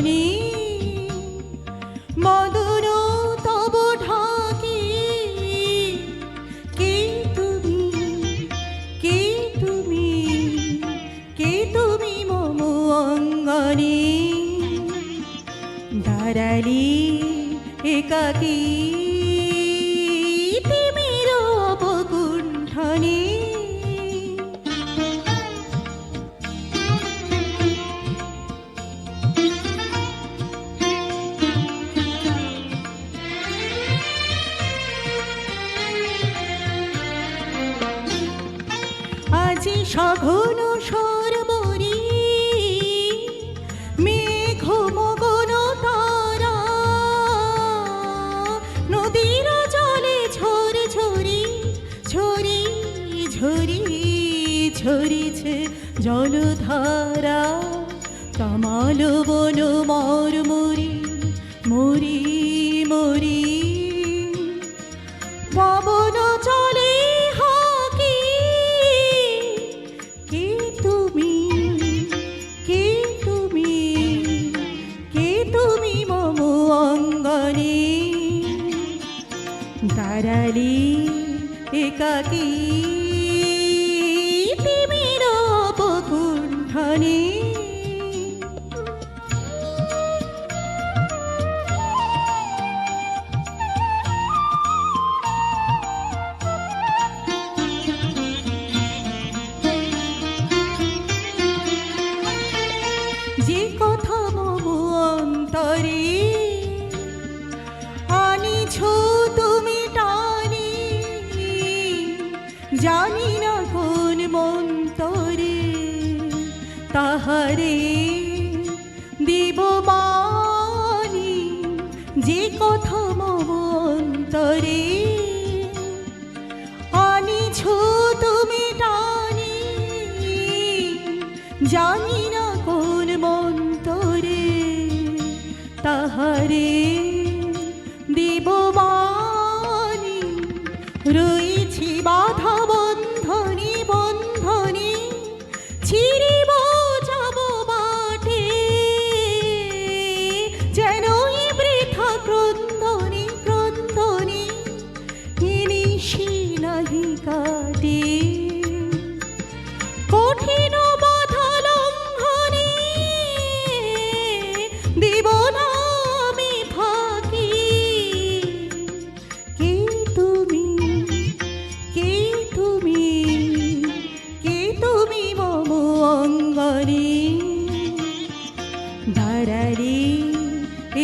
জানি মদন তব ঢাকি কে তুমি কে তুমি কে তুমি মম অঙ্গনে। দাঁড়ালি একাকী আজি সঘন সরবরি ঝরিছে জলধারা। কামাল বন মরি মরি মরি দাঁড়ালি একাকি তিমির অবকুণ্ঠনে। যে কথা মম অন্তরে জানি না কোন মন্তরে তাহারে দিব বাণী যে কথা মম অন্তরে। আনিছ তুমি টানি, জানি না কোন মন্তরে তাহারে নাহি কাটে। কঠিন বাধা আমি কে তুমি? কে তুমি? কে তুমি মম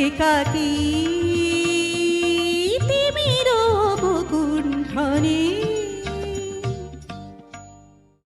একাকী